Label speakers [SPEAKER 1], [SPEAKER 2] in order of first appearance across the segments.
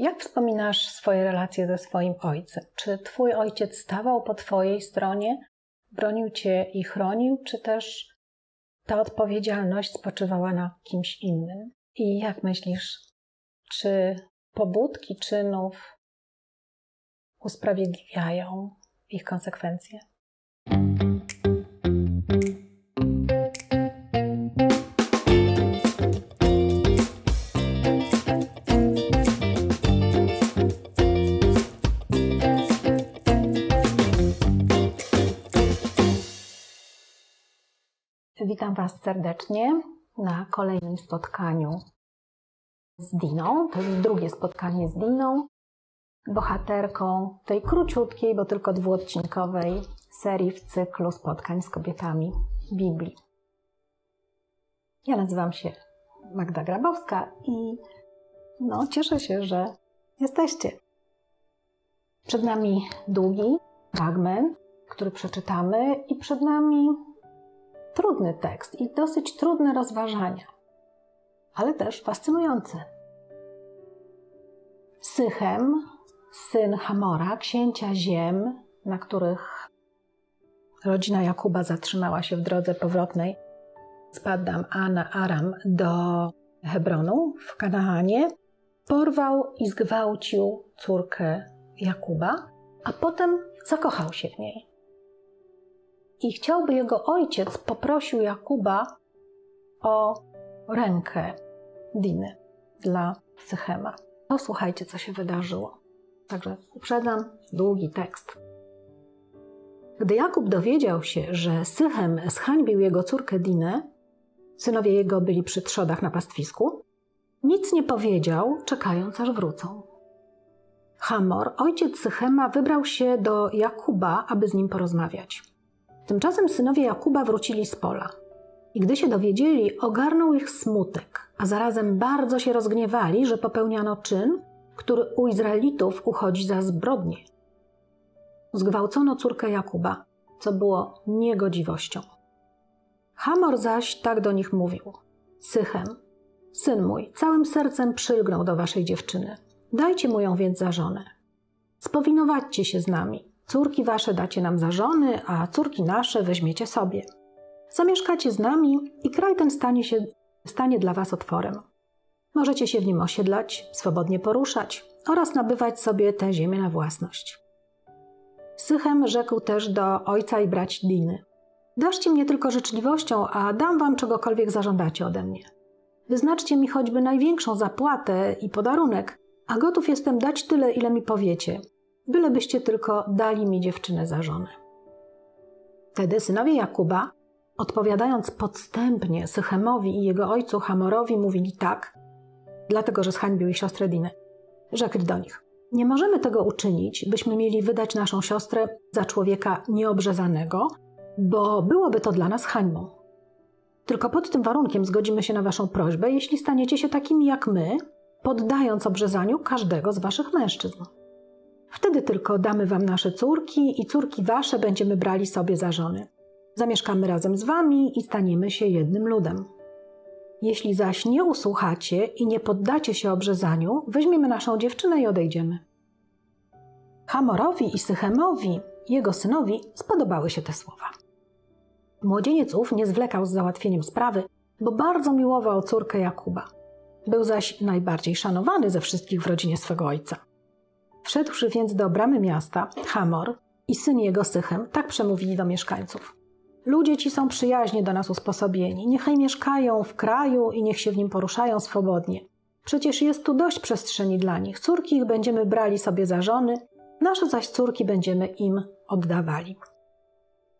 [SPEAKER 1] Jak wspominasz swoje relacje ze swoim ojcem? Czy twój ojciec stawał po twojej stronie, bronił cię i chronił, czy też ta odpowiedzialność spoczywała na kimś innym? I jak myślisz, czy pobudki czynów usprawiedliwiają ich konsekwencje? Witam Was serdecznie na kolejnym spotkaniu z Diną. To jest drugie spotkanie z Diną, bohaterką tej króciutkiej, bo tylko dwuodcinkowej serii w cyklu spotkań z kobietami Biblii. Ja nazywam się Magda Grabowska i no, cieszę się, że jesteście. Przed nami długi fragment, który przeczytamy, i przed nami trudny tekst i dosyć trudne rozważania, ale też fascynujące. Sychem, syn Hamora, księcia ziem, na których rodzina Jakuba zatrzymała się w drodze powrotnej z Paddam Ana Aram do Hebronu w Kanaanie, porwał i zgwałcił córkę Jakuba, a potem zakochał się w niej i chciałby jego ojciec poprosił Jakuba o rękę Diny dla Sychema. Posłuchajcie, co się wydarzyło. Także uprzedzam długi tekst. Gdy Jakub dowiedział się, że Sychem zhańbił jego córkę Dinę, synowie jego byli przy trzodach na pastwisku, nic nie powiedział, czekając aż wrócą. Hamor, ojciec Sychema, wybrał się do Jakuba, aby z nim porozmawiać. Tymczasem synowie Jakuba wrócili z pola. I gdy się dowiedzieli, ogarnął ich smutek, a zarazem bardzo się rozgniewali, że popełniano czyn, który u Izraelitów uchodzi za zbrodnię. Zgwałcono córkę Jakuba, co było niegodziwością. Hamor zaś tak do nich mówił: Sychem, syn mój, całym sercem przylgnął do waszej dziewczyny. Dajcie mu ją więc za żonę. Spowinowaćcie się z nami, Córki wasze dacie nam za żony, a córki nasze weźmiecie sobie. Zamieszkacie z nami i kraj ten stanie, się, stanie dla was otworem. Możecie się w nim osiedlać, swobodnie poruszać oraz nabywać sobie tę ziemię na własność. Sychem rzekł też do ojca i braci Diny. Daszcie mnie tylko życzliwością, a dam wam czegokolwiek zażądacie ode mnie. Wyznaczcie mi choćby największą zapłatę i podarunek, a gotów jestem dać tyle, ile mi powiecie, bylebyście tylko dali mi dziewczynę za żonę. Wtedy synowie Jakuba, odpowiadając podstępnie Sychemowi i jego ojcu Hamorowi, mówili tak, dlatego że zhańbił ich siostrę Dinę. Rzekli do nich, nie możemy tego uczynić, byśmy mieli wydać naszą siostrę za człowieka nieobrzezanego, bo byłoby to dla nas hańbą. Tylko pod tym warunkiem zgodzimy się na waszą prośbę, jeśli staniecie się takimi jak my, poddając obrzezaniu każdego z waszych mężczyzn. Wtedy tylko damy wam nasze córki i córki wasze będziemy brali sobie za żony. Zamieszkamy razem z wami i staniemy się jednym ludem. Jeśli zaś nie usłuchacie i nie poddacie się obrzezaniu, weźmiemy naszą dziewczynę i odejdziemy. Hamorowi i Sychemowi, jego synowi, spodobały się te słowa. Młodzieniec ów nie zwlekał z załatwieniem sprawy, bo bardzo miłował córkę Jakuba. Był zaś najbardziej szanowany ze wszystkich w rodzinie swego ojca. Wszedłszy więc do bramy miasta, Hamor i syn jego Sychem tak przemówili do mieszkańców. Ludzie ci są przyjaźnie do nas usposobieni, niechaj mieszkają w kraju i niech się w nim poruszają swobodnie. Przecież jest tu dość przestrzeni dla nich. Córki ich będziemy brali sobie za żony, nasze zaś córki będziemy im oddawali.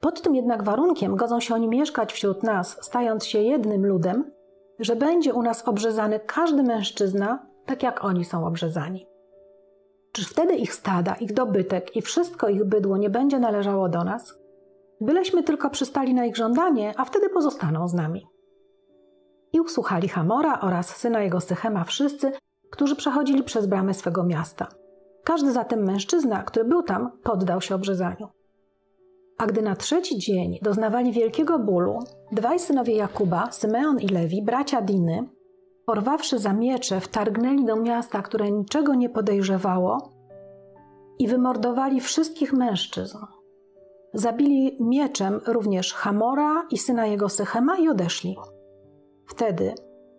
[SPEAKER 1] Pod tym jednak warunkiem godzą się oni mieszkać wśród nas, stając się jednym ludem, że będzie u nas obrzezany każdy mężczyzna, tak jak oni są obrzezani. Czyż wtedy ich stada, ich dobytek i wszystko ich bydło nie będzie należało do nas? Byleśmy tylko przystali na ich żądanie, a wtedy pozostaną z nami. I usłuchali Hamora oraz syna jego Sychema wszyscy, którzy przechodzili przez bramę swego miasta. Każdy zatem mężczyzna, który był tam, poddał się obrzezaniu. A gdy na trzeci dzień doznawali wielkiego bólu, dwaj synowie Jakuba, Symeon i Lewi, bracia Diny, porwawszy za miecze, wtargnęli do miasta, które niczego nie podejrzewało i wymordowali wszystkich mężczyzn. Zabili mieczem również Hamora i syna jego Sychema i odeszli. Wtedy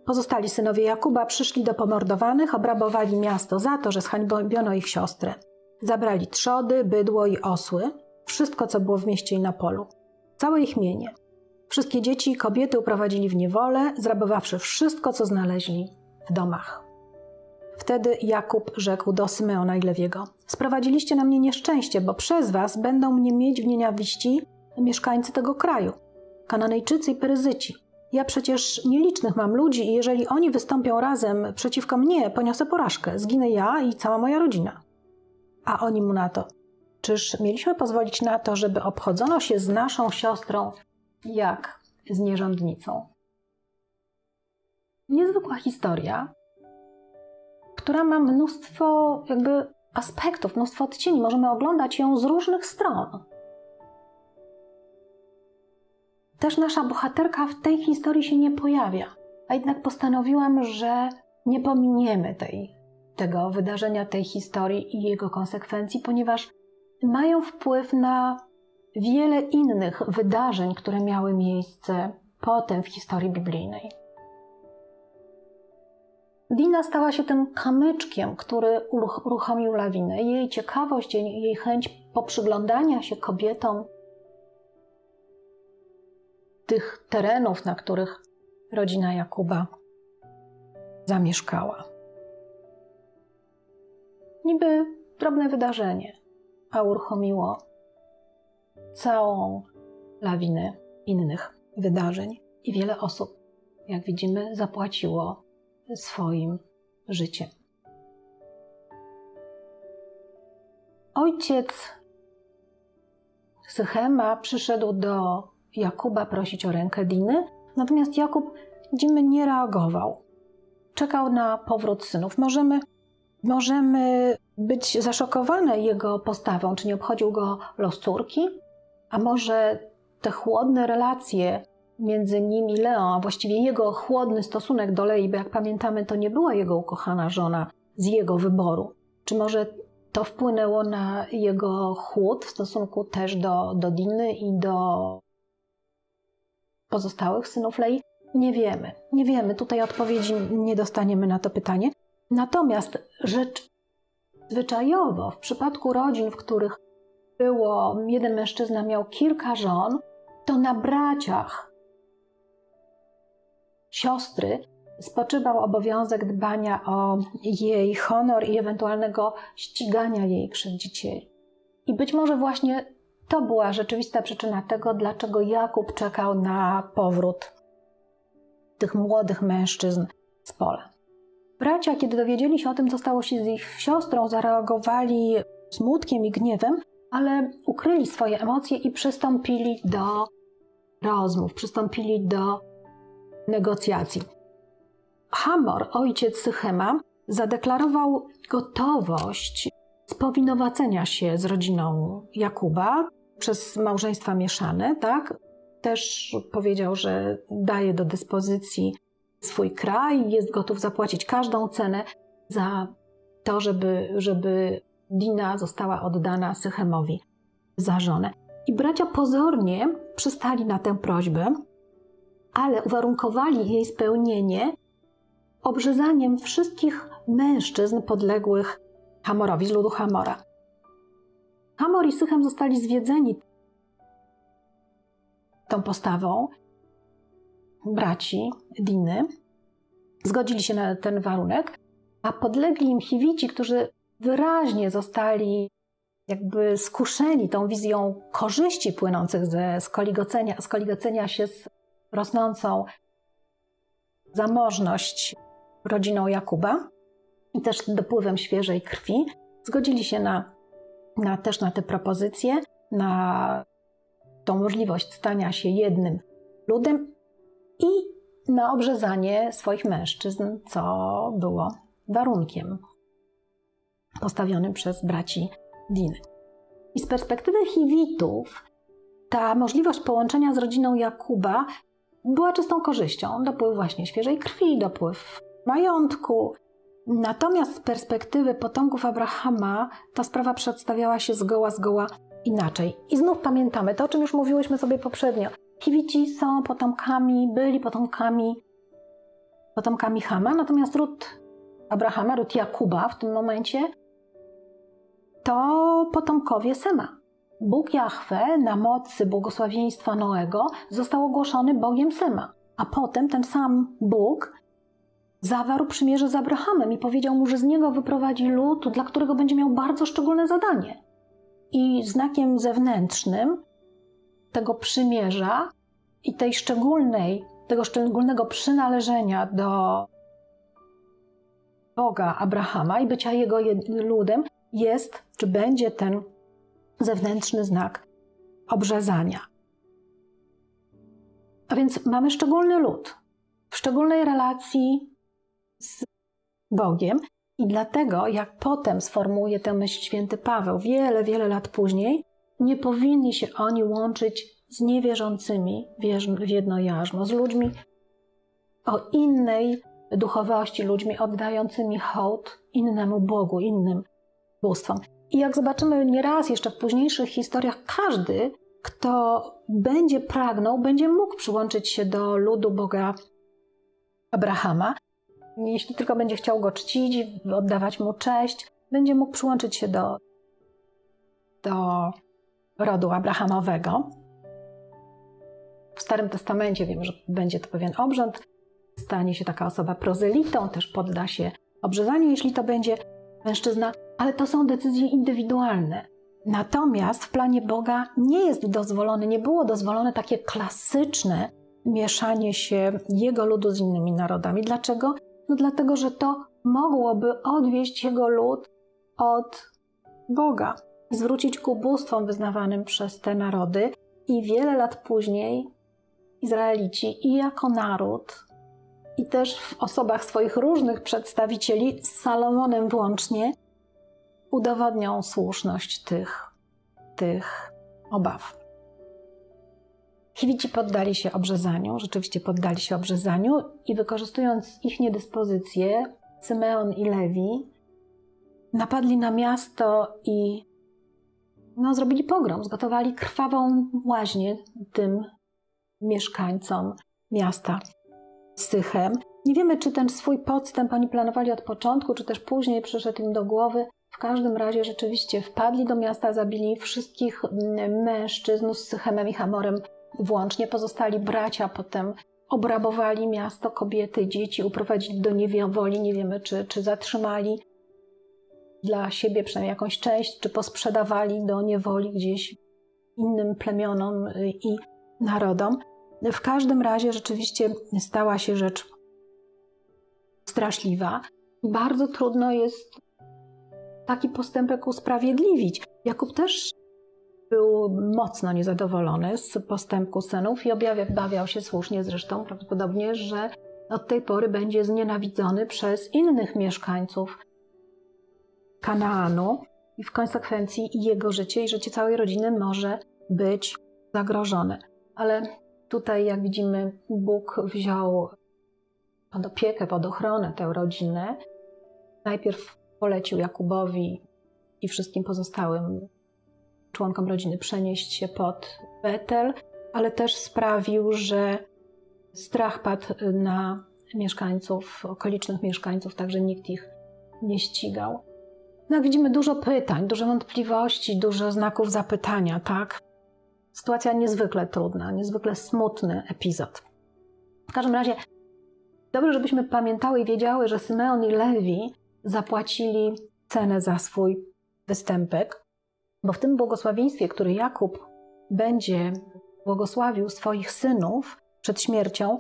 [SPEAKER 1] pozostali synowie Jakuba przyszli do pomordowanych, obrabowali miasto za to, że zhańbiono ich siostrę. Zabrali trzody, bydło i osły, wszystko co było w mieście i na polu, całe ich mienie. Wszystkie dzieci i kobiety uprowadzili w niewolę, zrabowawszy wszystko, co znaleźli w domach. Wtedy Jakub rzekł do Symeona i Lewiego: Sprowadziliście na mnie nieszczęście, bo przez was będą mnie mieć w nienawiści mieszkańcy tego kraju, Kananejczycy i Peryzyci. Ja przecież nielicznych mam ludzi i jeżeli oni wystąpią razem przeciwko mnie, poniosę porażkę. Zginę ja i cała moja rodzina. A oni mu na to: Czyż mieliśmy pozwolić na to, żeby obchodzono się z naszą siostrą jak z nierządnicą? Niezwykła historia, która ma mnóstwo jakby aspektów, mnóstwo odcieni. Możemy oglądać ją z różnych stron. Też nasza bohaterka w tej historii się nie pojawia, a jednak postanowiłam, że nie pominiemy tej, tego wydarzenia, tej historii i jego konsekwencji, ponieważ mają wpływ na wiele innych wydarzeń, które miały miejsce potem w historii biblijnej. Dina stała się tym kamyczkiem, który uruchomił lawinę. Jej ciekawość, jej chęć poprzyglądania się kobietom tych terenów, na których rodzina Jakuba zamieszkała. Niby drobne wydarzenie, a uruchomiło całą lawinę innych wydarzeń i wiele osób, jak widzimy, zapłaciło swoim życiem. Ojciec Sychema przyszedł do Jakuba prosić o rękę Diny, natomiast Jakub widzimy nie reagował. Czekał na powrót synów. Możemy, możemy być zaszokowane jego postawą, czy nie obchodził go los córki, a może te chłodne relacje między nim i Leą, a właściwie jego chłodny stosunek do Lei, bo jak pamiętamy, to nie była jego ukochana żona z jego wyboru. Czy może to wpłynęło na jego chłód w stosunku też do, do Diny i do pozostałych synów Lei? Nie wiemy. Nie wiemy. Tutaj odpowiedzi nie dostaniemy na to pytanie. Natomiast rzecz zwyczajowo, w przypadku rodzin, w których było, jeden mężczyzna miał kilka żon, to na braciach siostry spoczywał obowiązek dbania o jej honor i ewentualnego ścigania jej krzywdzicieli. I być może właśnie to była rzeczywista przyczyna tego, dlaczego Jakub czekał na powrót tych młodych mężczyzn z pola. Bracia, kiedy dowiedzieli się o tym, co stało się z ich siostrą, zareagowali smutkiem i gniewem, ale ukryli swoje emocje i przystąpili do rozmów, przystąpili do negocjacji. Hamor, ojciec Sychema, zadeklarował gotowość spowinowacenia się z rodziną Jakuba przez małżeństwa mieszane, tak? Też powiedział, że daje do dyspozycji swój kraj jest gotów zapłacić każdą cenę za to, żeby, żeby Dina została oddana Sychemowi za żonę. I bracia pozornie przystali na tę prośbę, ale uwarunkowali jej spełnienie obrzezaniem wszystkich mężczyzn podległych Hamorowi z ludu Hamora. Hamor i Sychem zostali zwiedzeni tą postawą braci Diny. Zgodzili się na ten warunek, a podlegli im Hiwici, którzy wyraźnie zostali jakby skuszeni tą wizją korzyści płynących ze skoligocenia, skoligocenia się z rosnącą zamożność rodziną Jakuba i też dopływem świeżej krwi, zgodzili się na, na, też na te propozycje, na tą możliwość stania się jednym ludem i na obrzezanie swoich mężczyzn, co było warunkiem postawionym przez braci Diny. I z perspektywy Hiwitów, ta możliwość połączenia z rodziną Jakuba była czystą korzyścią. Dopływ właśnie świeżej krwi, dopływ majątku. Natomiast z perspektywy potomków Abrahama ta sprawa przedstawiała się zgoła, zgoła inaczej. I znów pamiętamy to, o czym już mówiłyśmy sobie poprzednio. Hiwici są potomkami, byli potomkami, potomkami Hama, natomiast ród Abrahama, ród Jakuba w tym momencie to potomkowie Sema. Bóg Jahwe na mocy błogosławieństwa Noego został ogłoszony Bogiem Sema, a potem ten sam Bóg zawarł przymierze z Abrahamem i powiedział mu, że z niego wyprowadzi lud, dla którego będzie miał bardzo szczególne zadanie. I znakiem zewnętrznym tego przymierza i tej szczególnej, tego szczególnego przynależenia do Boga Abrahama i bycia jego ludem jest, czy będzie ten zewnętrzny znak obrzezania. A więc mamy szczególny lud w szczególnej relacji z Bogiem, i dlatego, jak potem sformułuje tę myśl święty Paweł, wiele, wiele lat później, nie powinni się oni łączyć z niewierzącymi w jedno jarzmo, z ludźmi o innej duchowości, ludźmi oddającymi hołd innemu Bogu, innym I jak zobaczymy nieraz jeszcze w późniejszych historiach, każdy, kto będzie pragnął, będzie mógł przyłączyć się do ludu Boga Abrahama, jeśli tylko będzie chciał go czcić, oddawać mu cześć, będzie mógł przyłączyć się do, do rodu Abrahamowego. W Starym Testamencie wiemy, że będzie to pewien obrząd. Stanie się taka osoba prozelitą, też podda się obrzezaniu, jeśli to będzie mężczyzna, ale to są decyzje indywidualne. Natomiast w planie Boga nie jest dozwolone, nie było dozwolone takie klasyczne mieszanie się jego ludu z innymi narodami. Dlaczego? No dlatego, że to mogłoby odwieść jego lud od Boga zwrócić ku bóstwom wyznawanym przez te narody. I wiele lat później Izraelici i jako naród, i też w osobach swoich różnych przedstawicieli, z Salomonem włącznie, udowodnią słuszność tych, tych obaw. Chiwici poddali się obrzezaniu, rzeczywiście poddali się obrzezaniu i wykorzystując ich niedyspozycję, Symeon i Lewi napadli na miasto i no, zrobili pogrom, zgotowali krwawą łaźnię tym mieszkańcom miasta Sychem. Nie wiemy, czy ten swój podstęp oni planowali od początku, czy też później przyszedł im do głowy. Każdym razie rzeczywiście wpadli do miasta, zabili wszystkich mężczyzn z Sychemem i Hamorem włącznie. Pozostali bracia potem obrabowali miasto, kobiety, dzieci, uprowadzili do niewoli. Nie wiemy, czy, czy zatrzymali dla siebie przynajmniej jakąś część, czy posprzedawali do niewoli gdzieś innym plemionom i narodom. W każdym razie rzeczywiście stała się rzecz straszliwa. Bardzo trudno jest taki postępek usprawiedliwić. Jakub też był mocno niezadowolony z postępku synów i objawiał się słusznie zresztą prawdopodobnie, że od tej pory będzie znienawidzony przez innych mieszkańców Kanaanu i w konsekwencji jego życie i życie całej rodziny może być zagrożone. Ale tutaj, jak widzimy, Bóg wziął pod opiekę, pod ochronę tę rodzinę. Najpierw polecił Jakubowi i wszystkim pozostałym członkom rodziny przenieść się pod Betel, ale też sprawił, że strach padł na mieszkańców, okolicznych mieszkańców, także nikt ich nie ścigał. No jak widzimy, dużo pytań, dużo wątpliwości, dużo znaków zapytania, tak? Sytuacja niezwykle trudna, niezwykle smutny epizod. W każdym razie, dobrze, żebyśmy pamiętały i wiedziały, że Symeon i Lewi zapłacili cenę za swój występek, bo w tym błogosławieństwie, który Jakub będzie błogosławił swoich synów przed śmiercią,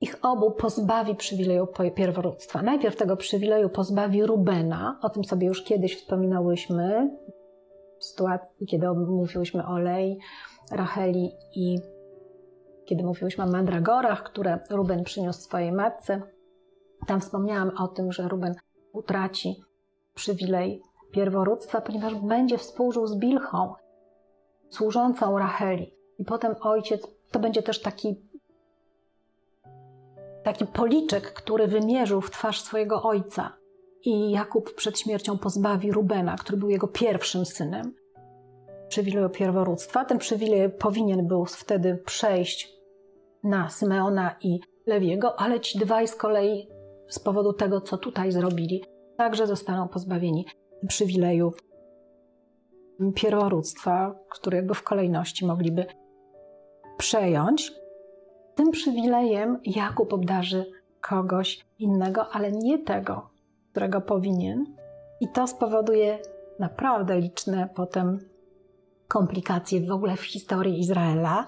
[SPEAKER 1] ich obu pozbawi przywileju pierworództwa. Najpierw tego przywileju pozbawi Rubena, o tym sobie już kiedyś wspominałyśmy, w sytuacji, kiedy mówiłyśmy o Lei, Racheli i kiedy mówiłyśmy o mandragorach, które Ruben przyniósł swojej matce. Tam wspomniałam o tym, że Ruben utraci przywilej pierworództwa, ponieważ będzie współżył z Bilchą, służącą Racheli. I potem ojciec, to będzie też taki taki policzek, który wymierzył w twarz swojego ojca. I Jakub przed śmiercią pozbawi Rubena, który był jego pierwszym synem, przywileju pierworództwa. Ten przywilej powinien był wtedy przejść na Symeona i Lewiego, ale ci dwaj z kolei z powodu tego, co tutaj zrobili, także zostaną pozbawieni przywileju pierworództwa, jakby w kolejności mogliby przejąć. Tym przywilejem Jakub obdarzy kogoś innego, ale nie tego, którego powinien. I to spowoduje naprawdę liczne potem komplikacje w ogóle w historii Izraela.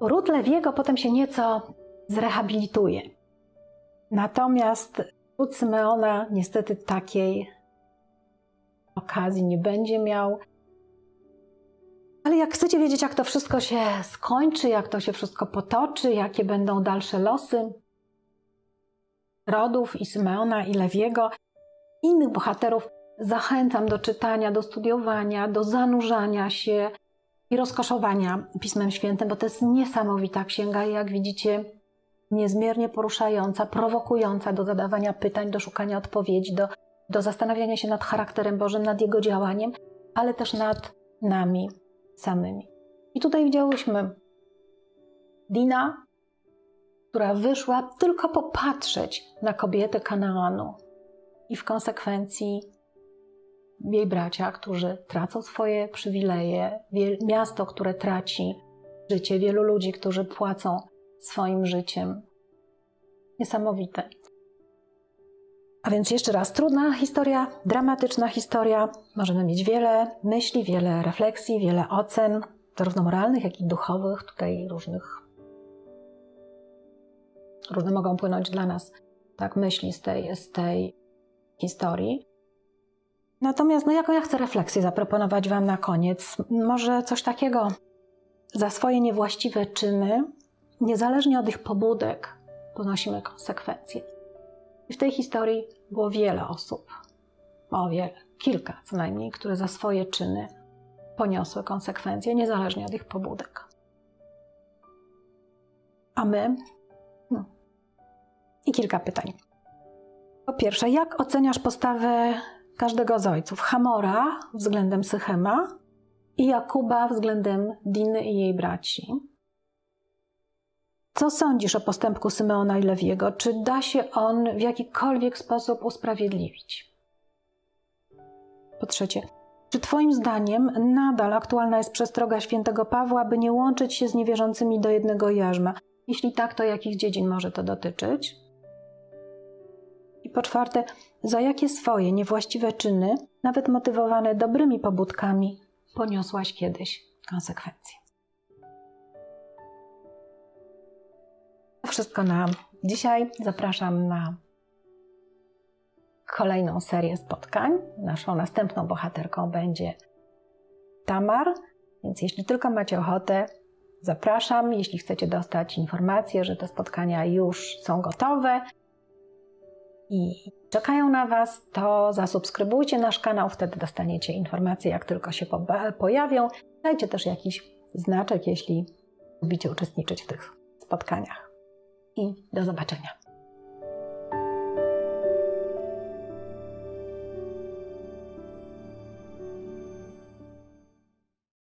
[SPEAKER 1] Ród Lewiego potem się nieco zrehabilituje. Natomiast ród Symeona niestety takiej okazji nie będzie miał. Ale jak chcecie wiedzieć, jak to wszystko się skończy, jak to się wszystko potoczy, jakie będą dalsze losy rodów i Symeona i Lewiego, innych bohaterów, zachęcam do czytania, do studiowania, do zanurzania się i rozkoszowania Pismem Świętym, bo to jest niesamowita księga i jak widzicie, niezmiernie poruszająca, prowokująca do zadawania pytań, do szukania odpowiedzi, do, do zastanawiania się nad charakterem Bożym, nad Jego działaniem, ale też nad nami samymi. I tutaj widziałyśmy Dina, która wyszła tylko popatrzeć na kobietę Kanaanu i w konsekwencji jej bracia, którzy tracą swoje przywileje, miasto, które traci życie, wielu ludzi, którzy płacą swoim życiem. Niesamowite. A więc jeszcze raz, trudna historia, dramatyczna historia. Możemy mieć wiele myśli, wiele refleksji, wiele ocen, zarówno moralnych, jak i duchowych, tutaj różnych. Różne mogą płynąć dla nas tak myśli z tej, z tej historii. Natomiast, no jaką ja chcę refleksję zaproponować Wam na koniec? Może coś takiego. Za swoje niewłaściwe czyny, niezależnie od ich pobudek, ponosimy konsekwencje. I w tej historii było wiele osób, o wiele, kilka co najmniej, które za swoje czyny poniosły konsekwencje, niezależnie od ich pobudek. A my? Hmm. I kilka pytań. Po pierwsze, jak oceniasz postawę każdego z ojców? Hamora względem Sychema i Jakuba względem Diny i jej braci. Co sądzisz o postępku Symeona i Lewiego? Czy da się on w jakikolwiek sposób usprawiedliwić? Po trzecie, czy Twoim zdaniem nadal aktualna jest przestroga świętego Pawła, by nie łączyć się z niewierzącymi do jednego jarzma? Jeśli tak, to jakich dziedzin może to dotyczyć? I po czwarte, za jakie swoje niewłaściwe czyny, nawet motywowane dobrymi pobudkami, poniosłaś kiedyś konsekwencje? Wszystko na dzisiaj. Zapraszam na kolejną serię spotkań. Naszą następną bohaterką będzie Tamar, więc jeśli tylko macie ochotę, zapraszam. Jeśli chcecie dostać informację, że te spotkania już są gotowe i czekają na Was, to zasubskrybujcie nasz kanał, wtedy dostaniecie informacje, jak tylko się pojawią. Dajcie też jakiś znaczek, jeśli lubicie uczestniczyć w tych spotkaniach. I do zobaczenia.